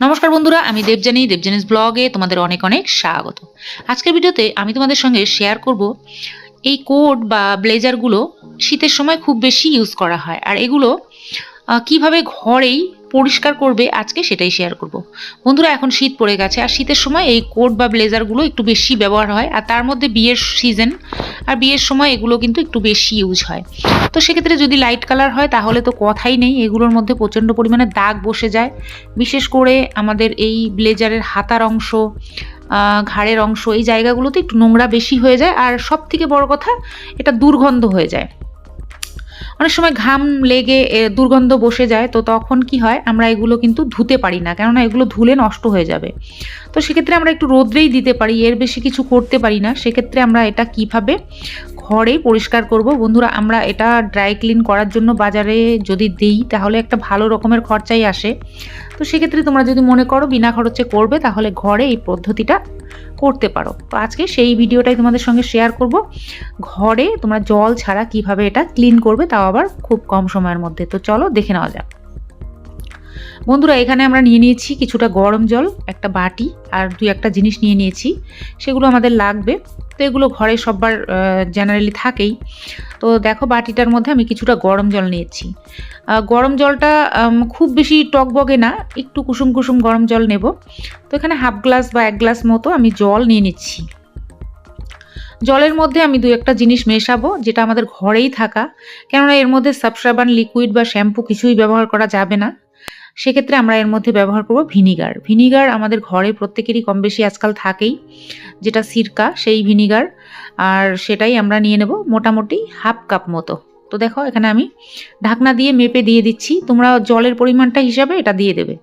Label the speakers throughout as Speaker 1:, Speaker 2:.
Speaker 1: নমস্কার বন্ধুরা, আমি দেবজানি দেবজানিস ব্লগে তোমাদের অনেক অনেক স্বাগত। আজকের ভিডিওতে আমি তোমাদের সঙ্গে শেয়ার করব এই কোট বা ব্লেজারগুলো শীতের সময় খুব বেশি ইউজ করা হয়। আর এগুলো কীভাবে ঘরেই পরিষ্কার করবে, আজকে সেটাই শেয়ার করব। বন্ধুরা, এখন শীত পড়ে গেছে, আর শীতের সময় এই কোট বা ব্লেজারগুলো একটু বেশি ব্যবহার হয়, আর তার মধ্যে বিয়ের সিজন আর বিয়ের সময় এগুলো কিন্তু একটু বেশি ইউজ হয়। তো সেক্ষেত্রে যদি লাইট কালার হয়, তাহলে তো কথাই নেই, এগুলোর মধ্যে প্রচণ্ড পরিমাণে দাগ বসে যায়। বিশেষ করে আমাদের এই ব্লেজারের হাতার অংশ ঘাড়ের অংশ, এই জায়গাগুলোতে একটু নোংরা বেশি হয়ে যায়, আর সব থেকে বড় কথা, এটা দুর্গন্ধ হয়ে যায়। অনেক সময় ঘাম লেগে দুর্গন্ধ বসে যায়, তো তখন কি হয়, আমরা এগুলো কিন্তু ধুতে পারি না। কেননা এগুলো ধুলে নষ্ট হয়ে যাবে। তো সেক্ষেত্রে আমরা একটু রোদ্রেই দিতে পারি, এর বেশি কিছু করতে পারি না। সেক্ষেত্রে আমরা এটা কীভাবে ঘরেই পরিষ্কার করব। বন্ধুরা, আমরা এটা ড্রাই ক্লিন করার জন্য বাজারে যদি দিই, তাহলে একটা ভালো রকমের খরচাই আসে। তো সেক্ষেত্রে তোমরা যদি মনে করো বিনা খরচে করবে, তাহলে ঘরে এই পদ্ধতিটা করতে পারো। তো আজকে সেই ভিডিওটাই তোমাদের সঙ্গে শেয়ার করব। ঘরে তোমরা জল ছাড়া কীভাবে এটা ক্লিন করবে, তাও আবার খুব কম সময়ের মধ্যে। তো চলো দেখে নেওয়া যাক। বন্ধুরা, এখানে আমরা নিয়ে নিয়েছি কিছুটা গরম জল, একটা বাটি আর দুই একটা জিনিস নিয়ে নিয়েছি। সেগুলো আমাদের লাগবে। তো এগুলো ঘরে সববার জেনারেলি থাকেই। তো দেখো বাটিটার মধ্যে আমি কিছুটা গরম জল নিয়েছি। গরম জলটা খুব বেশি টকবগে না, একটু কুসুম কুসুম গরম জল নেব। তো এখানে হাফ গ্লাস বা এক গ্লাস মতো আমি জল নিয়ে নিচ্ছি। জলের মধ্যে আমি দু একটা জিনিস মেশাবো, যেটা আমাদের ঘরেই থাকা। কেননা এর মধ্যে সাবসাবান লিকুইড বা শ্যাম্পু কিছুই ব্যবহার করা যাবে না। সেক্ষেত্রে আমরা এর মধ্যে ব্যবহার করব ভিনিগার। ভিনিগার আমাদের ঘরে প্রত্যেকেরই কম বেশি আজকাল থাকেই, যেটা সিরকা, সেই ভিনিগার। আর সেটাই আমরা নিয়ে নেব মোটামুটি হাফ কাপ মতো। তো দেখো, এখানে আমি ঢাকনা দিয়ে মেপে দিয়ে দিচ্ছি। তোমরা জলের পরিমাণটা হিসাবে এটা দিয়ে দেবে।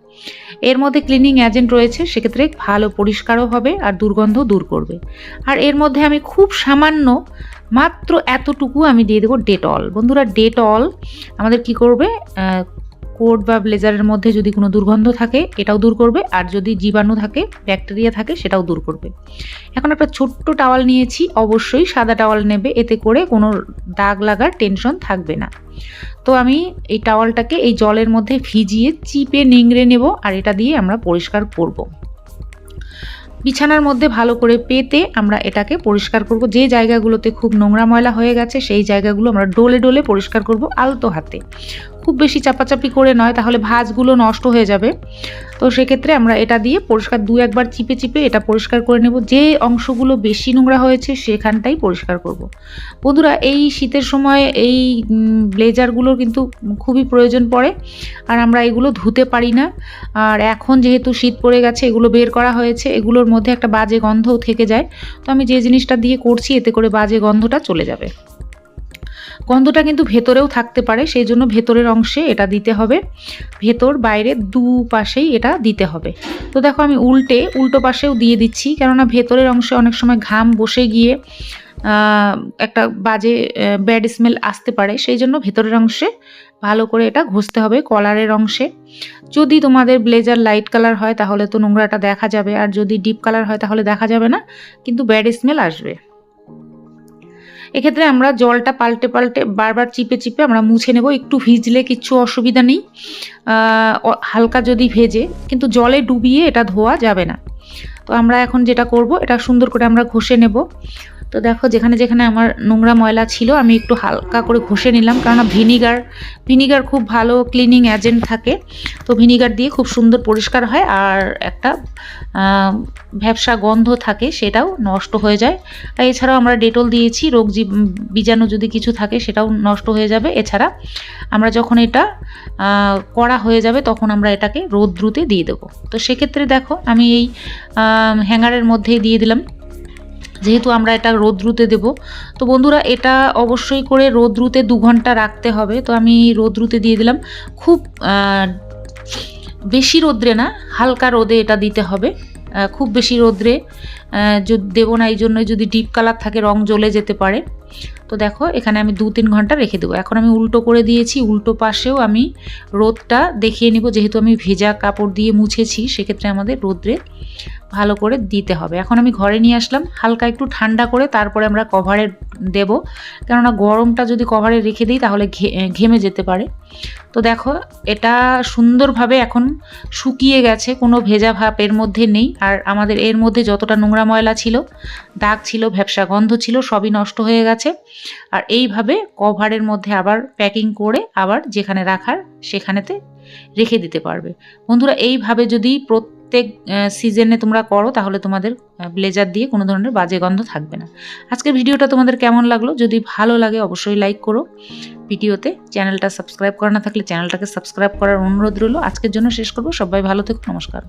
Speaker 1: এর মধ্যে ক্লিনিং এজেন্ট রয়েছে, সেক্ষেত্রে ভালো পরিষ্কারও হবে আর দুর্গন্ধ দূর করবে। আর এর মধ্যে আমি খুব সামান্য মাত্র এতটুকু আমি দিয়ে দেবো ডেটল বন্ধুরা ডেটল আমাদের কি করবে কোট বা ব্লেজারের মধ্যে যদি কোনো দুর্গন্ধ থাকে, এটাও দূর করবে। আর যদি জীবাণু থাকে, ব্যাকটেরিয়া থাকে, সেটাও দূর করবে। এখন একটা ছোট্ট টাওয়াল নিয়েছি, অবশ্যই সাদা টাওয়াল নেবে। এতে করে কোনো দাগ লাগার টেনশন থাকবে না। তো আমি এই টাওয়ালটাকে এই জলের মধ্যে ভিজিয়ে চিপে নিংড়ে নেব আর এটা দিয়ে আমরা পরিষ্কার করব। বিছানার মধ্যে ভালো করে পেতে আমরা এটাকে পরিষ্কার করব। যে জায়গাগুলোতে খুব নোংরা ময়লা হয়ে গেছে, সেই জায়গাগুলো আমরা ডোলে ডোলে পরিষ্কার করব আলতো হাতে। খুব বেশি চাপাচাপি করে নয়, তাহলে ভাজগুলো নষ্ট হয়ে যাবে। তো সেক্ষেত্রে আমরা এটা দিয়ে পরিষ্কার দু একবার চিপে চিপে এটা পরিষ্কার করে নেব। যে অংশগুলো বেশি নোংরা হয়েছে সেখানটাই পরিষ্কার করব। বন্ধুরা, এই শীতের সময় এই ব্লেজারগুলোর কিন্তু খুবই প্রয়োজন পড়ে, আর আমরা এগুলো ধুতে পারি না। আর এখন যেহেতু শীত পড়ে গেছে, এগুলো বের করা হয়েছে, এগুলোর মধ্যে একটা বাজে গন্ধও থেকে যায়। তো আমি যে জিনিসটা দিয়ে করছি, এতে করে বাজে গন্ধটা চলে যাবে। গন্ধটা কিন্তু ভেতরেও থাকতে পারে, সেই জন্য ভেতরের অংশে এটা দিতে হবে। ভেতর, বাইরে দু পাশেই এটা দিতে হবে। তো দেখো আমি উল্টে, উল্টো পাশেও দিয়ে দিচ্ছি, কেননা ভেতরের অংশে অনেক সময় ঘাম বসে গিয়ে একটা বাজে ব্যাড স্মেল আসতে পারে। সেই জন্য ভেতরের অংশে ভালো করে এটা ঘষতে হবে কলারের অংশে। যদি তোমাদের ব্লেজার লাইট কালার হয়, তাহলে তো নোংরাটা দেখা যাবে, আর যদি ডিপ কালার হয়, তাহলে দেখা যাবে না, কিন্তু ব্যাড স্মেল আসবে। এক্ষেত্রে আমরা জলটা পাল্টে পাল্টে বারবার চিপে চিপে আমরা মুছে নেব, একটু ভিজলে কিচ্ছু অসুবিধা নেই। হালকা যদি ভেজে, কিন্তু জলে ডুবিয়ে এটা ধোয়া যাবে না। তো আমরা এখন যেটা করব, এটা সুন্দর করে আমরা ঘষে নেব। তো দেখো, যেখানে যেখানে আমার নোংরা ময়লা ছিল, আমি একটু হালকা করে ঘষে নিলাম। কারণ ভিনিগার ভিনিগার খুব ভালো ক্লিনিং এজেন্ট থাকে। তো ভিনিগার দিয়ে খুব সুন্দর পরিষ্কার হয় আর একটা ভ্যাবসা গন্ধ থাকে, সেটাও নষ্ট হয়ে যায়। আর এছাড়াও আমরা ডেটল দিয়েছি রোগ বীজাণু যদি কিছু থাকে, সেটাও নষ্ট হয়ে যাবে। এছাড়া আমরা যখন এটা করা হয়ে যাবে, তখন আমরা এটাকে রোদ্রুতে দিয়ে দেবো। তো সেক্ষেত্রে দেখো, আমি এই হ্যাঙ্গারের মধ্যেই দিয়ে দিলাম। যেহেতু আমরা এটা রোদ্রুতে দেব। তো বন্ধুরা, এটা অবশ্যই করে রোদ্রুতে দু ঘণ্টা রাখতে হবে। তো আমি রোদ্রুতে দিয়ে দিলাম। খুব বেশি রোদ্রে না, হালকা রোদে এটা দিতে হবে। খুব বেশি রোদ্রে দেব না। এই জন্য যদি ডিপ কালার থাকে, রং জ্বলে যেতে পারে। তো দেখো, এখানে আমি দু তিন ঘণ্টা রেখে দেবো। এখন আমি উল্টো করে দিয়েছি, উল্টো পাশেও আমি রোদটা দেখিয়ে নিব। যেহেতু আমি ভেজা কাপড় দিয়ে মুছেছি, সেক্ষেত্রে আমাদের রোদ্রে ভালো করে দিতে হবে। এখন আমি ঘরে নিয়ে আসলাম, হালকা একটু ঠান্ডা করে তারপরে আমরা কভারে দেব। কেননা গরমটা যদি কভারে রেখে দিই তাহলে ঘেমে যেতে পারে। তো দেখো, এটা সুন্দরভাবে এখন শুকিয়ে গেছে, কোনো ভেজা ভাব এর মধ্যে নেই। আর আমাদের এর মধ্যে যতটা নোংরা ময়লা ছিল, দাগ ছিল, ভ্যাবসা গন্ধ ছিল, সবই নষ্ট হয়ে গেছে। আর এইভাবে কভারের মধ্যে আবার প্যাকিং করে আবার যেখানে রাখার সেখানেতে রেখে দিতে পারবে। বন্ধুরা, এইভাবে যদি প্রত্যেক সিজনে তোমরা করো, তাহলে তোমাদের ব্লেজার দিয়ে কোনো ধরনের বাজে গন্ধ থাকবে না। আজকের ভিডিওটা তোমাদের কেমন লাগল? যদি ভালো লাগে, অবশ্যই লাইক করো। ভিডিওতে চ্যানেলটা সাবস্ক্রাইব করা না থাকলে চ্যানেলটাকে সাবস্ক্রাইব করার অনুরোধ রইল। আজকের জন্য শেষ করব। সবাই ভালো থেকো, নমস্কার।